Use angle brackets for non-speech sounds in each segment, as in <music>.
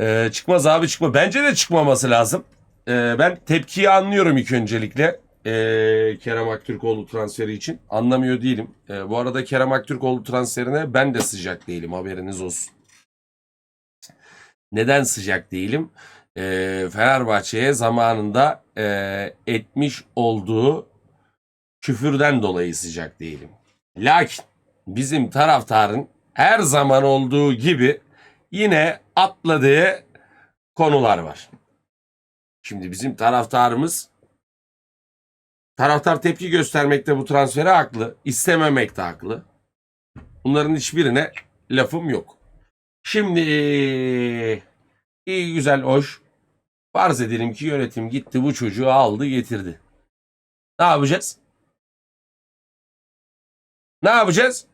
Ee, çıkmaz abi çıkma. Bence de çıkmaması lazım. Ee, ben tepkiyi anlıyorum ilk öncelikle. Ee, Kerem Aktürkoğlu transferi için. Anlamıyor değilim. Ee, bu arada Kerem Aktürkoğlu transferine ben de sıcak değilim haberiniz olsun. Neden sıcak değilim? Ee, Fenerbahçe'ye zamanında e, etmiş olduğu küfürden dolayı sıcak değilim. Lakin bizim taraftarın her zaman olduğu gibi yine atladığı konular var. Şimdi bizim taraftarımız taraftar tepki göstermekte bu transfere haklı, istememekte haklı. Bunların hiçbirine lafım yok. Şimdi iyi güzel hoş. Farz edelim ki yönetim gitti bu çocuğu aldı getirdi. Ne yapacağız? Ne yapacağız?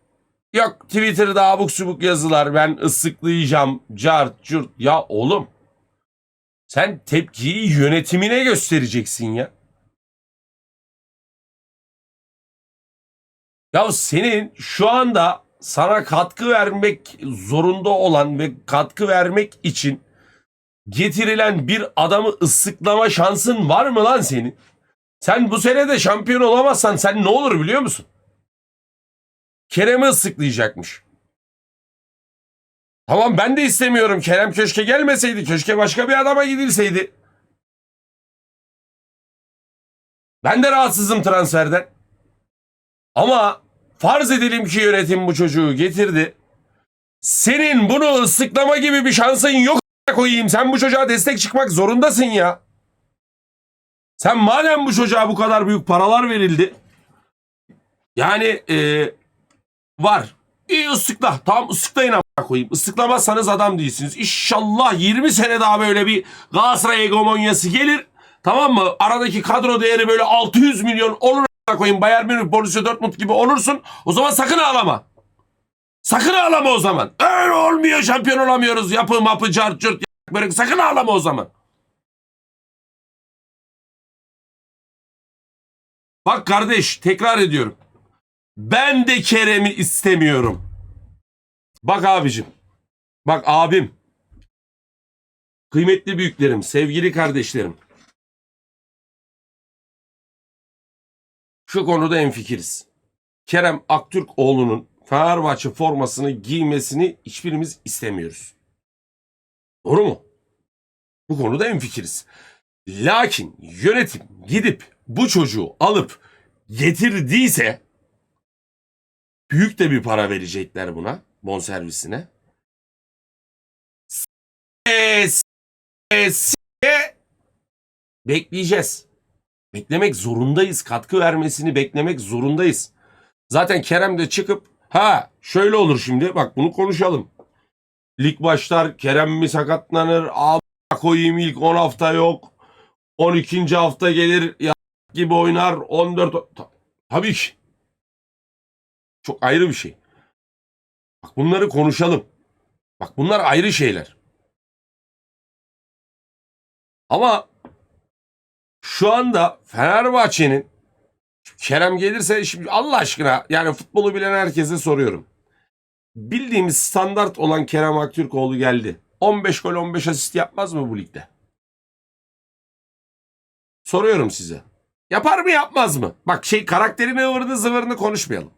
Yok Twitter'da abuk subuk yazılar ben ıslıklayacağım cart curt. Ya oğlum sen tepkiyi yönetimine göstereceksin ya. Ya senin şu anda sana katkı vermek zorunda olan ve katkı vermek için getirilen bir adamı ıslıklama şansın var mı lan senin? Sen bu sene de şampiyon olamazsan sen ne olur biliyor musun? Kerem'i ıslıklayacakmış. Tamam ben de istemiyorum. Kerem köşke gelmeseydi. Köşke başka bir adama gidilseydi. Ben de rahatsızım transferden. Ama farz edelim ki yönetim bu çocuğu getirdi. Senin bunu ıslıklama gibi bir şansın yok koyayım. Sen bu çocuğa destek çıkmak zorundasın ya. Sen madem bu çocuğa bu kadar büyük paralar verildi. Yani eee Var. İyi ıslıkla. Tamam ıslıklayın ama koyayım. Islıklamazsanız adam değilsiniz. İnşallah 20 sene daha böyle bir Galatasaray hegemonyası gelir. Tamam mı? Aradaki kadro değeri böyle 600 milyon olur a**ına koyayım. Bayern Münih, Borussia Dortmund gibi olursun. O zaman sakın ağlama. Sakın ağlama o zaman. Öyle olmuyor şampiyon olamıyoruz. Yapı mapı cart cırt sakın ağlama o zaman. Bak kardeş tekrar ediyorum. Ben de Kerem'i istemiyorum. Bak abicim. Bak abim. Kıymetli büyüklerim, sevgili kardeşlerim. Şu konuda enfikiriz. Kerem Aktürkoğlu'nun Fenerbahçe formasını giymesini hiçbirimiz istemiyoruz. Doğru mu? Bu konuda enfikiriz. Lakin yönetim gidip bu çocuğu alıp getirdiyse büyük de bir para verecekler buna bonservisine. S- s- bekleyeceğiz. Beklemek zorundayız. Katkı vermesini beklemek zorundayız. Zaten Kerem de çıkıp ha şöyle olur şimdi bak bunu konuşalım. Lig başlar Kerem mi sakatlanır a koyayım ilk 10 hafta yok. 12. hafta gelir ya gibi oynar 14 Ta- tabii ki. Çok ayrı bir şey. Bak bunları konuşalım. Bak bunlar ayrı şeyler. Ama şu anda Fenerbahçe'nin Kerem gelirse şimdi Allah aşkına yani futbolu bilen herkese soruyorum. Bildiğimiz standart olan Kerem Aktürkoğlu geldi. 15 gol 15 asist yapmaz mı bu ligde? Soruyorum size. Yapar mı yapmaz mı? Bak şey karakterini ıvırını zıvırını konuşmayalım.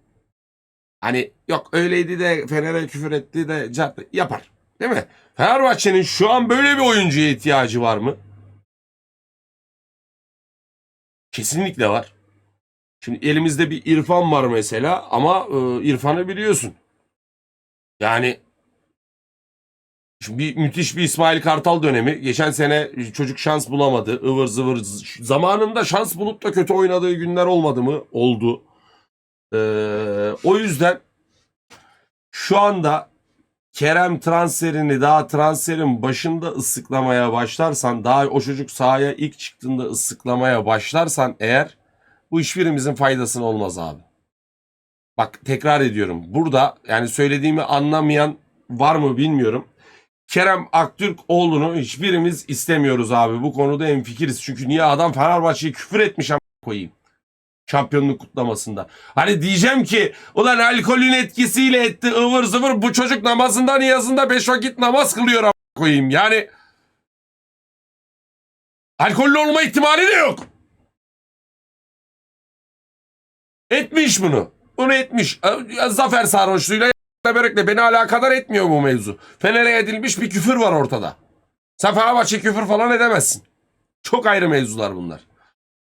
Hani yok öyleydi de Fener'e küfür etti de çarptı. Yapar. Değil mi? Fenerbahçe'nin şu an böyle bir oyuncuya ihtiyacı var mı? Kesinlikle var. Şimdi elimizde bir İrfan var mesela ama e, İrfan'ı biliyorsun. Yani şimdi bir müthiş bir İsmail Kartal dönemi. Geçen sene çocuk şans bulamadı. ıvır zıvır. Zamanında şans bulup da kötü oynadığı günler olmadı mı? Oldu. Ee, o yüzden şu anda Kerem transferini daha transferin başında ıslıklamaya başlarsan daha o çocuk sahaya ilk çıktığında ıslıklamaya başlarsan eğer bu hiçbirimizin faydasına olmaz abi. Bak tekrar ediyorum. Burada yani söylediğimi anlamayan var mı bilmiyorum. Kerem Aktürkoğlu'nu hiçbirimiz istemiyoruz abi. Bu konuda hemfikiriz. Çünkü niye adam Fenerbahçe'ye küfür etmiş ama koyayım şampiyonluk kutlamasında. Hani diyeceğim ki ulan alkolün etkisiyle etti ıvır zıvır bu çocuk namazında niyazında beş vakit namaz kılıyor koyayım. Yani alkollü olma ihtimali de yok. Etmiş bunu. Bunu etmiş. Zafer sarhoşluğuyla börekle beni alakadar etmiyor bu mevzu. Fener'e edilmiş bir küfür var ortada. Sen Fenerbahçe küfür falan edemezsin. Çok ayrı mevzular bunlar.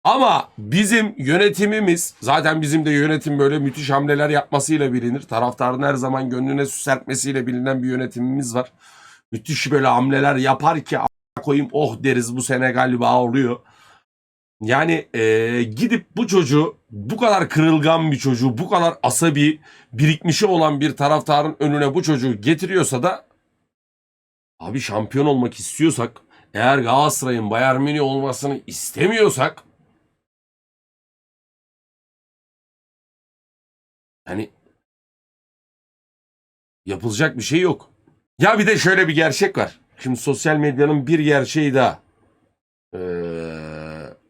Ama bizim yönetimimiz zaten bizim de yönetim böyle müthiş hamleler yapmasıyla bilinir. Taraftarın her zaman gönlüne su serpmesiyle bilinen bir yönetimimiz var. Müthiş böyle hamleler yapar ki koyayım oh deriz bu sene galiba oluyor. Yani eee, gidip bu çocuğu bu kadar kırılgan bir çocuğu bu kadar asabi birikmişi olan bir taraftarın önüne bu çocuğu getiriyorsa da abi şampiyon olmak istiyorsak eğer Galatasaray'ın Bayern Münih olmasını istemiyorsak hani yapılacak bir şey yok. Ya bir de şöyle bir gerçek var. Şimdi sosyal medyanın bir gerçeği daha. Ee,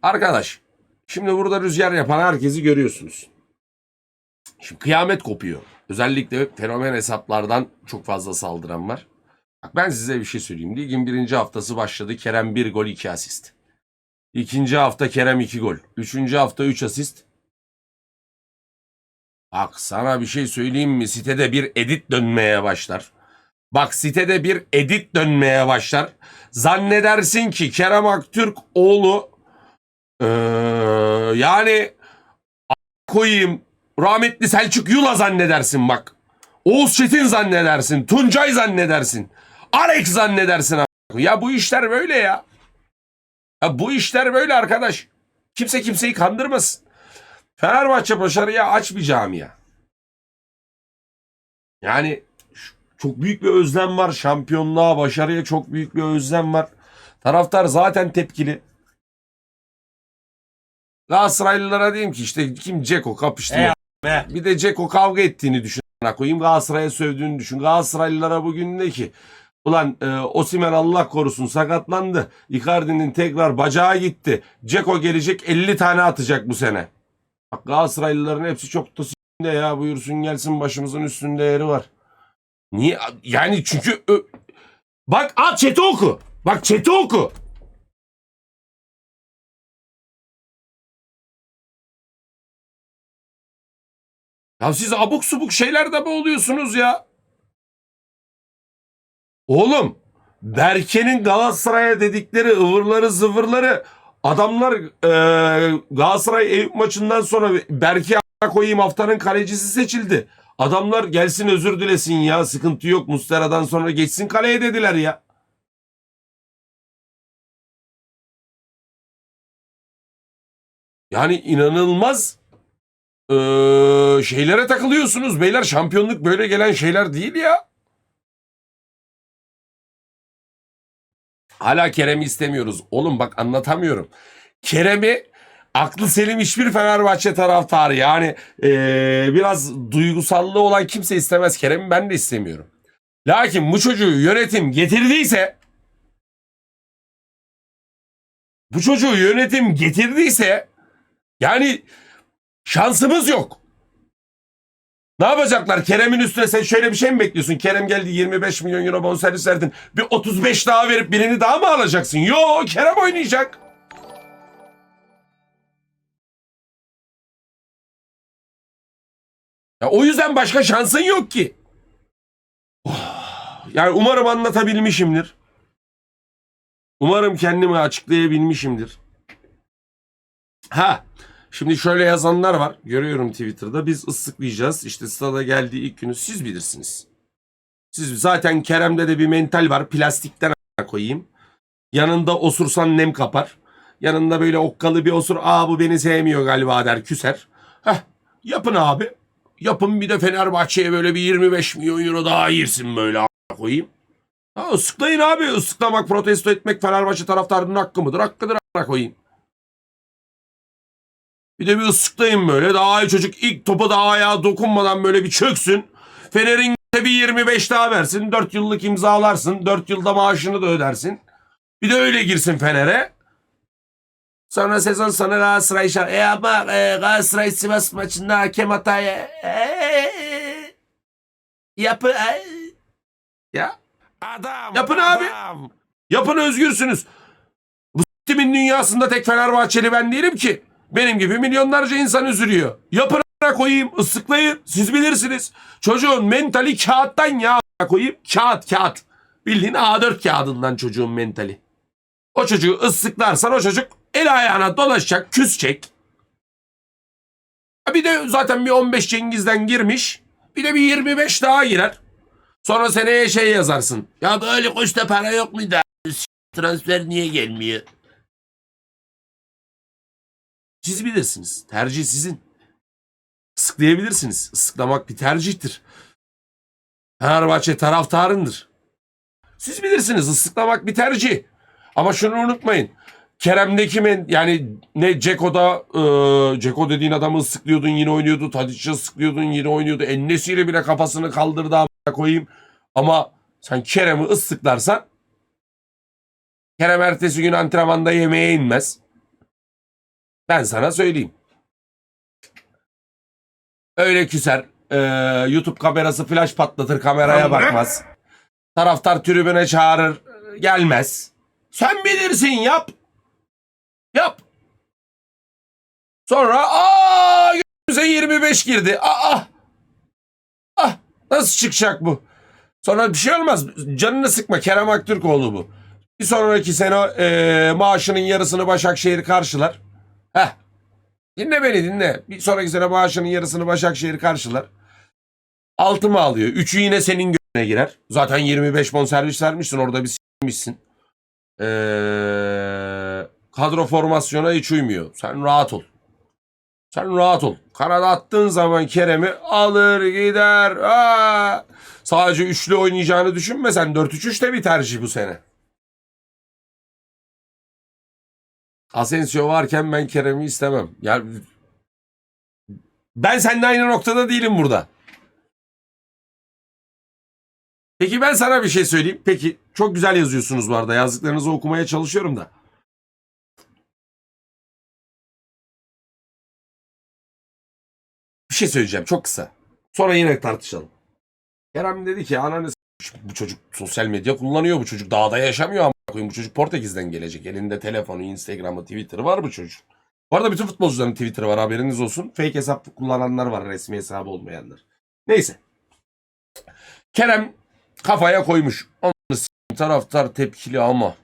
arkadaş şimdi burada rüzgar yapan herkesi görüyorsunuz. Şimdi kıyamet kopuyor. Özellikle fenomen hesaplardan çok fazla saldıran var. Bak ben size bir şey söyleyeyim. Ligin birinci haftası başladı. Kerem bir gol iki asist. İkinci hafta Kerem iki gol. Üçüncü hafta üç asist. Bak sana bir şey söyleyeyim mi? Sitede bir edit dönmeye başlar. Bak sitede bir edit dönmeye başlar. Zannedersin ki Kerem Aktürk oğlu eee, yani koyayım rahmetli Selçuk Yula zannedersin bak. Oğuz Çetin zannedersin. Tuncay zannedersin. Alex zannedersin. Ya bu işler böyle ya. Ya bu işler böyle arkadaş. Kimse kimseyi kandırmasın. Fenerbahçe başarıya aç bir camia. Yani çok büyük bir özlem var. Şampiyonluğa, başarıya çok büyük bir özlem var. Taraftar zaten tepkili. Galatasaraylılara diyeyim ki işte kim Ceko kapıştı. E, mı? Bir de Ceko kavga ettiğini düşün. koyayım Galatasaray'a sövdüğünü düşün. Galatasaraylılara bugün de ki ulan e, Osimen Allah korusun sakatlandı. Icardi'nin tekrar bacağı gitti. Ceko gelecek 50 tane atacak bu sene. Bak Galatasaraylıların hepsi çok da s**inde ya buyursun gelsin başımızın üstünde yeri var. Niye? Yani çünkü bak at chat'i oku. Bak chat'i oku. Ya siz abuk subuk şeylerde mi oluyorsunuz ya? Oğlum Berke'nin Galatasaray'a dedikleri ıvırları zıvırları adamlar e, Galatasaray Eyüp maçından sonra Berke koyayım haftanın kalecisi seçildi. Adamlar gelsin özür dilesin ya sıkıntı yok Mustera'dan sonra geçsin kaleye dediler ya. Yani inanılmaz e, şeylere takılıyorsunuz beyler şampiyonluk böyle gelen şeyler değil ya. Hala Kerem'i istemiyoruz. Oğlum bak anlatamıyorum. Kerem'i aklı selim hiçbir Fenerbahçe taraftarı yani eee, biraz duygusallığı olan kimse istemez. Kerem'i ben de istemiyorum. Lakin bu çocuğu yönetim getirdiyse bu çocuğu yönetim getirdiyse yani şansımız yok. Ne yapacaklar? Kerem'in üstüne sen şöyle bir şey mi bekliyorsun? Kerem geldi 25 milyon euro bonservis verdin. Bir 35 daha verip birini daha mı alacaksın? Yo Kerem oynayacak. Ya o yüzden başka şansın yok ki. <sighs> Yani umarım anlatabilmişimdir. Umarım kendimi açıklayabilmişimdir. Ha, şimdi şöyle yazanlar var. Görüyorum Twitter'da. Biz ıslıklayacağız. İşte stada geldiği ilk günü siz bilirsiniz. Siz zaten Kerem'de de bir mental var. Plastikten koyayım. Yanında osursan nem kapar. Yanında böyle okkalı bir osur. Aa bu beni sevmiyor galiba der küser. Heh, yapın abi. Yapın bir de Fenerbahçe'ye böyle bir 25 milyon euro daha ayırsın böyle a- koyayım. Ha, ıslıklayın abi. Islıklamak, protesto etmek Fenerbahçe taraftarının hakkı mıdır? Hakkıdır a- koyayım. Bir de bir ıslıklayın böyle. Daha iyi çocuk ilk topa daha ayağa dokunmadan böyle bir çöksün. Fener'in bir 25 daha versin. 4 yıllık imzalarsın. 4 yılda maaşını da ödersin. Bir de öyle girsin Fener'e. Sonra sezon sonu Galatasaray şar. E ama e, Galatasaray Sivas maçında hakem hatayı e, yapı e. ya Adam. Yapın abi. adam. Yapın özgürsünüz. Bu s**timin dünyasında tek Fenerbahçeli ben değilim ki. Benim gibi milyonlarca insan üzülüyor. Yapın koyayım, ıslıklayın. Siz bilirsiniz. Çocuğun mentali kağıttan ya koyayım. Kağıt kağıt. Bildiğin A4 kağıdından çocuğun mentali. O çocuğu ıslıklarsan o çocuk el ayağına dolaşacak, küsecek. Bir de zaten bir 15 Cengiz'den girmiş. Bir de bir 25 daha girer. Sonra seneye şey yazarsın. Ya böyle koçta para yok muydu? Transfer niye gelmiyor? Siz bilirsiniz. Tercih sizin. Islıklayabilirsiniz. Islıklamak bir tercihtir. Fenerbahçe taraftarındır. Siz bilirsiniz ıslıklamak bir tercih. Ama şunu unutmayın. Kerem'deki men yani ne Ceko'da e, Ceko dediğin adamı ıslıklıyordun yine oynuyordu. Tadic'i ıslıklıyordun yine oynuyordu. Ennesiyle bile kafasını kaldırdı amına koyayım. Ama sen Kerem'i ıslıklarsan Kerem ertesi gün antrenmanda yemeğe inmez. Ben sana söyleyeyim. Öyle küser. Ee, YouTube kamerası flash patlatır kameraya bakmaz. Taraftar tribüne çağırır gelmez. Sen bilirsin yap. Yap. Sonra aa gözümüze 25 girdi. Aa. Ah nasıl çıkacak bu? Sonra bir şey olmaz. Canını sıkma Kerem Aktürkoğlu bu. Bir sonraki sene ee, maaşının yarısını Başakşehir karşılar. Heh. Dinle beni dinle. Bir sonraki sene maaşının yarısını Başakşehir karşılar. Altı mı alıyor? Üçü yine senin göğüne girer. Zaten 25 bonservis vermişsin. Orada bir s**mişsin. Ee, kadro formasyona hiç uymuyor. Sen rahat ol. Sen rahat ol. Kanada attığın zaman Kerem'i alır gider. Aa! Sadece üçlü oynayacağını düşünme sen. 4-3-3 de bir tercih bu sene. Asensio varken ben Kerem'i istemem. Yani ben seninle aynı noktada değilim burada. Peki ben sana bir şey söyleyeyim. Peki çok güzel yazıyorsunuz bu arada. Yazdıklarınızı okumaya çalışıyorum da. Bir şey söyleyeceğim çok kısa. Sonra yine tartışalım. Kerem dedi ki ananı bu çocuk sosyal medya kullanıyor bu çocuk dağda yaşamıyor ama koyayım bu çocuk Portekiz'den gelecek. Elinde telefonu, Instagram'ı, Twitter'ı var bu çocuk. Bu arada bütün futbolcuların Twitter'ı var haberiniz olsun. Fake hesap kullananlar var resmi hesabı olmayanlar. Neyse. Kerem kafaya koymuş. S- taraftar tepkili ama.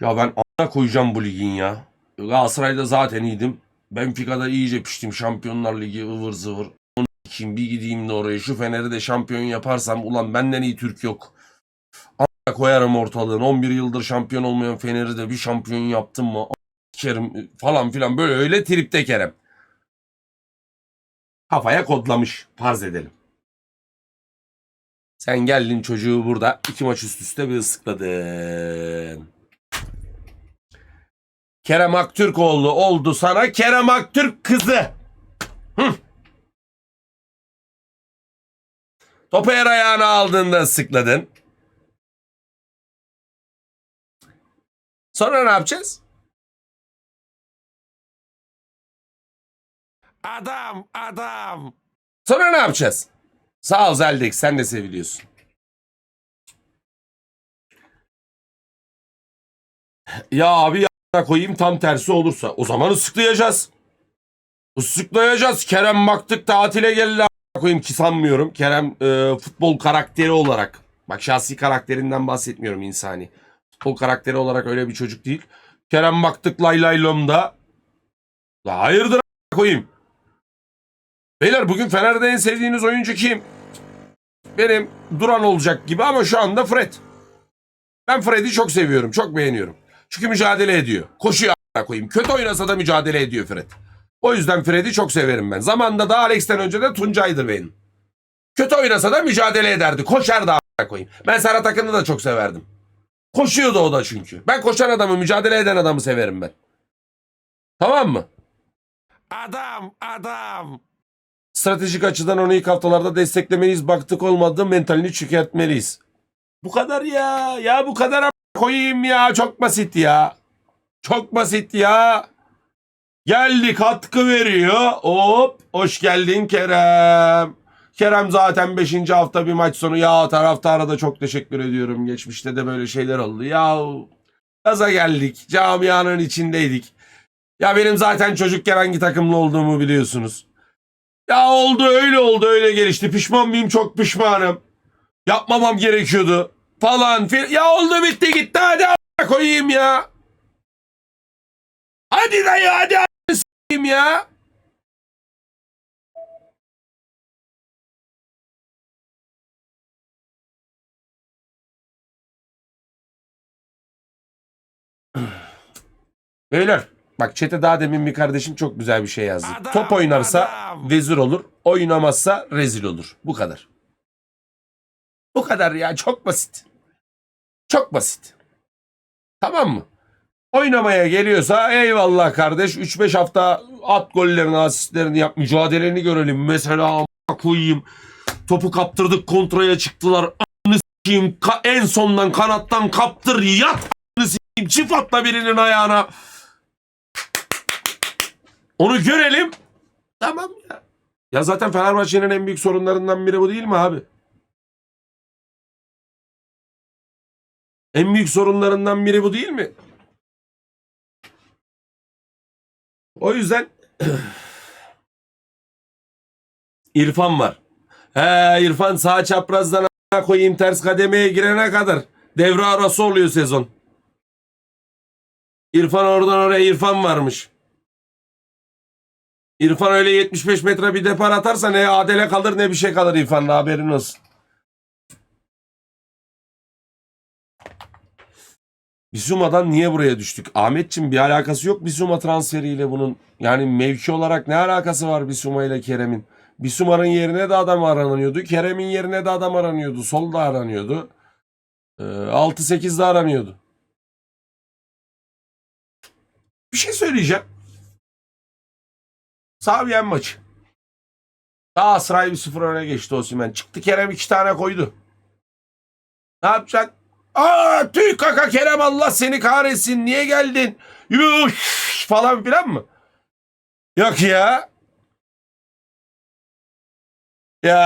Ya ben ana koyacağım bu ligin ya. Galatasaray'da zaten iyiydim. Benfica'da iyice piştim. Şampiyonlar Ligi ıvır zıvır. Kim bir gideyim de oraya. Şu Fener'i de şampiyon yaparsam ulan benden iyi Türk yok. Ana koyarım ortalığın. 11 yıldır şampiyon olmayan Fener'i de bir şampiyon yaptım mı? Kerim falan filan böyle öyle tripte Kerem. Kafaya kodlamış. Farz edelim. Sen geldin çocuğu burada iki maç üst üste bir ıslıkladın. Kerem Aktürkoğlu oldu sana Kerem Aktürk kızı. Hı. Topu her ayağına aldığında ıslıkladın. Sonra ne yapacağız? Adam. Adam. Sonra ne yapacağız? Sağ ol Zeldek sen de seviliyorsun. Ya abi ya koyayım tam tersi olursa o zaman ıslıklayacağız. Islıklayacağız. Kerem baktık tatile geldi koyayım ki sanmıyorum. Kerem e, futbol karakteri olarak bak şahsi karakterinden bahsetmiyorum insani. Futbol karakteri olarak öyle bir çocuk değil. Kerem baktık lay lay lomda. La hayırdır koyayım. Beyler bugün Fener'de en sevdiğiniz oyuncu kim? Benim Duran olacak gibi ama şu anda Fred. Ben Fred'i çok seviyorum, çok beğeniyorum. Çünkü mücadele ediyor. Koşuyor koyayım. Kötü oynasa da mücadele ediyor Fred. O yüzden Fred'i çok severim ben. Zamanında da Alex'ten önce de Tuncay'dır benim. Kötü oynasa da mücadele ederdi. Koşardı a**ına koyayım. Ben Serhat Akın'ı da çok severdim. Koşuyordu o da çünkü. Ben koşan adamı, mücadele eden adamı severim ben. Tamam mı? Adam. Adam. Stratejik açıdan onu ilk haftalarda desteklemeliyiz. Baktık olmadı mentalini çökertmeliyiz. Bu kadar ya. Ya bu kadar koyayım ya. Çok basit ya. Çok basit ya. Geldi katkı veriyor. Hop. Hoş geldin Kerem. Kerem zaten 5. hafta bir maç sonu ya taraftara da çok teşekkür ediyorum. Geçmişte de böyle şeyler oldu. Ya gaza geldik. Camianın içindeydik. Ya benim zaten çocukken hangi takımlı olduğumu biliyorsunuz. Ya oldu öyle oldu öyle gelişti. Pişman mıyım? Çok pişmanım. Yapmamam gerekiyordu. Falan. Ya oldu bitti gitti hadi koyayım ya. Hadi dayı hadi ya. <clears throat> Beyler bak çete daha demin bir kardeşim çok güzel bir şey yazdı. Adam, Top oynarsa adam. vezir olur. Oynamazsa rezil olur. Bu kadar. Bu kadar ya çok basit. Çok basit. Tamam mı? Oynamaya geliyorsa eyvallah kardeş 3-5 hafta at gollerini asistlerini yap mücadeleni görelim. Mesela koyayım topu kaptırdık kontraya çıktılar. A**ını s**eyim Ka- en sondan kanattan kaptır yat a**ını s**eyim çift atla birinin ayağına. Onu görelim. Tamam ya. Ya zaten Fenerbahçe'nin en büyük sorunlarından biri bu değil mi abi? En büyük sorunlarından biri bu değil mi? O yüzden <clears throat> İrfan var. He İrfan sağ çaprazdan koyayım ters kademeye girene kadar devre arası oluyor sezon. İrfan oradan oraya İrfan varmış. İrfan öyle 75 metre bir depar atarsa ne adele kalır ne bir şey kalır İrfan'la haberin olsun. Bisuma'dan niye buraya düştük? Ahmetçim bir alakası yok Bisuma transferiyle bunun. Yani mevki olarak ne alakası var Bisuma ile Kerem'in? Bisuma'nın yerine de adam aranıyordu. Kerem'in yerine de adam aranıyordu. Solda aranıyordu. Ee, 6-8'de aranıyordu. Bir şey söyleyeceğim. Saviyen maçı. Galatasaray bir sıfır öne geçti Osimhen. Çıktı Kerem iki tane koydu. Ne yapacak? Aa tüy kaka Kerem Allah seni kahretsin. Niye geldin? Yuh falan filan mı? Yok ya. Ya.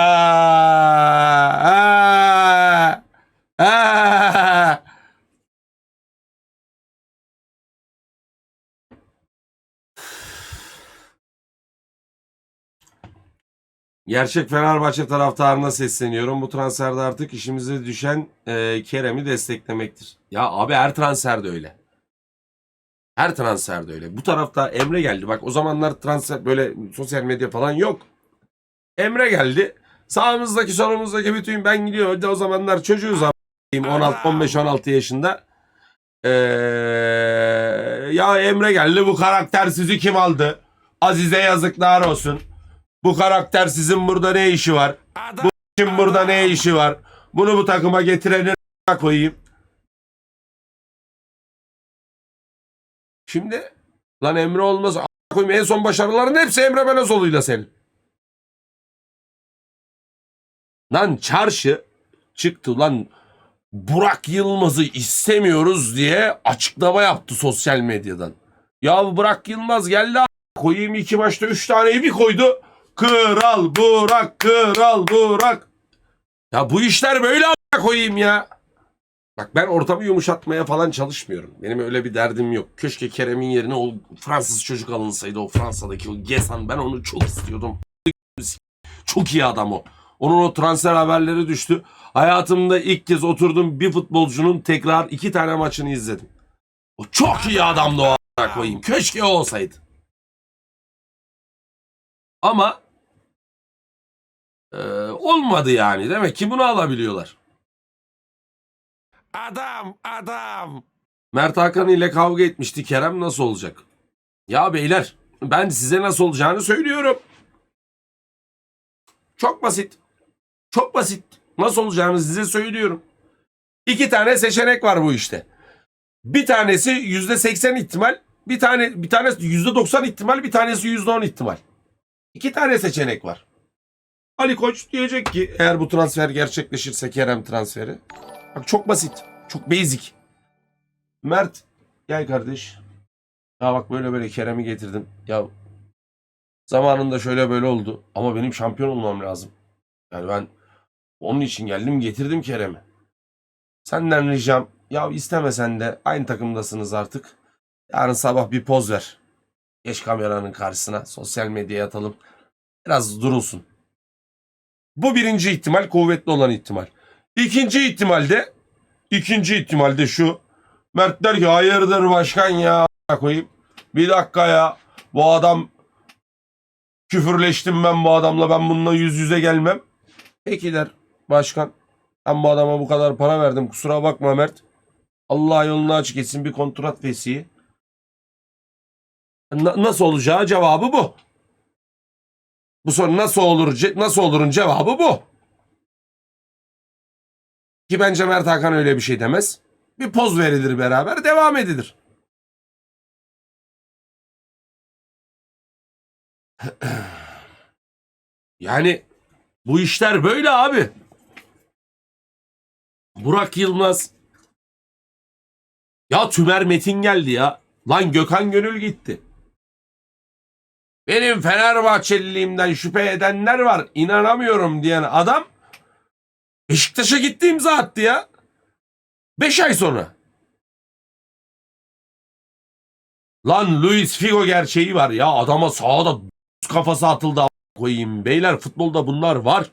Ha. Ha. Gerçek Fenerbahçe taraftarına sesleniyorum. Bu transferde artık işimize düşen e, Kerem'i desteklemektir. Ya abi her transferde öyle. Her transferde öyle. Bu tarafta Emre geldi. Bak o zamanlar transfer böyle sosyal medya falan yok. Emre geldi. Sağımızdaki solumuzdaki bütün ben gidiyorum. Hadi o zamanlar çocuğuz abi. 16 15 16 yaşında. Ee, ya Emre geldi. Bu karaktersizi kim aldı? Azize yazıklar olsun. Bu karakter sizin burada ne işi var? Adam. Kim burada ne işi var? Bunu bu takıma getireni a- koyayım. Şimdi lan Emre olmaz koyayım en son başarıların hepsi Emre Belözoğlu'yla senin. Lan çarşı çıktı lan Burak Yılmaz'ı istemiyoruz diye açıklama yaptı sosyal medyadan. Ya Burak Yılmaz geldi koyayım iki maçta üç taneyi bir koydu. Kral Burak, Kral Burak. Ya bu işler böyle a- koyayım ya. Bak ben ortamı yumuşatmaya falan çalışmıyorum. Benim öyle bir derdim yok. Keşke Kerem'in yerine o Fransız çocuk alınsaydı. O Fransa'daki o Gesan. Ben onu çok istiyordum. Çok iyi adam o. Onun o transfer haberleri düştü. Hayatımda ilk kez oturdum bir futbolcunun tekrar iki tane maçını izledim. O çok iyi adamdı o a- koyayım. Keşke o olsaydı. Ama ee, olmadı yani. Demek ki bunu alabiliyorlar. Adam. Adam. Mert Hakan ile kavga etmişti. Kerem nasıl olacak? Ya beyler ben size nasıl olacağını söylüyorum. Çok basit. Çok basit. Nasıl olacağını size söylüyorum. İki tane seçenek var bu işte. Bir tanesi yüzde seksen ihtimal. Bir tane bir tanesi yüzde doksan ihtimal. Bir tanesi yüzde on ihtimal. İki tane seçenek var. Ali Koç diyecek ki eğer bu transfer gerçekleşirse Kerem transferi. Bak çok basit. Çok basic. Mert gel kardeş. Ya bak böyle böyle Kerem'i getirdim. Ya zamanında şöyle böyle oldu ama benim şampiyon olmam lazım. Yani ben onun için geldim getirdim Kerem'i. Senden ricam ya istemesen de aynı takımdasınız artık. Yarın sabah bir poz ver. Geç kameranın karşısına sosyal medyaya atalım. Biraz durulsun. Bu birinci ihtimal kuvvetli olan ihtimal. İkinci ihtimalde ikinci ihtimalde şu. Mert der ki hayırdır başkan ya koyayım. Bir dakika ya. Bu adam küfürleştim ben bu adamla ben bununla yüz yüze gelmem. Peki der başkan. Ben bu adama bu kadar para verdim kusura bakma Mert. Allah yolunu açık etsin bir kontrat fesihi. Na- nasıl olacağı cevabı bu. Bu soru nasıl olur nasıl olurun cevabı bu. Ki bence Mert Hakan öyle bir şey demez. Bir poz verilir beraber devam edilir. <clears throat> Yani bu işler böyle abi. Burak Yılmaz. Ya Tümer Metin geldi ya. Lan Gökhan Gönül gitti. Benim Fenerbahçeliliğimden şüphe edenler var. İnanamıyorum diyen adam Beşiktaş'a gitti imza attı ya. Beş ay sonra. Lan Luis Figo gerçeği var ya. Adama sağda kafası atıldı koyayım. Beyler futbolda bunlar var.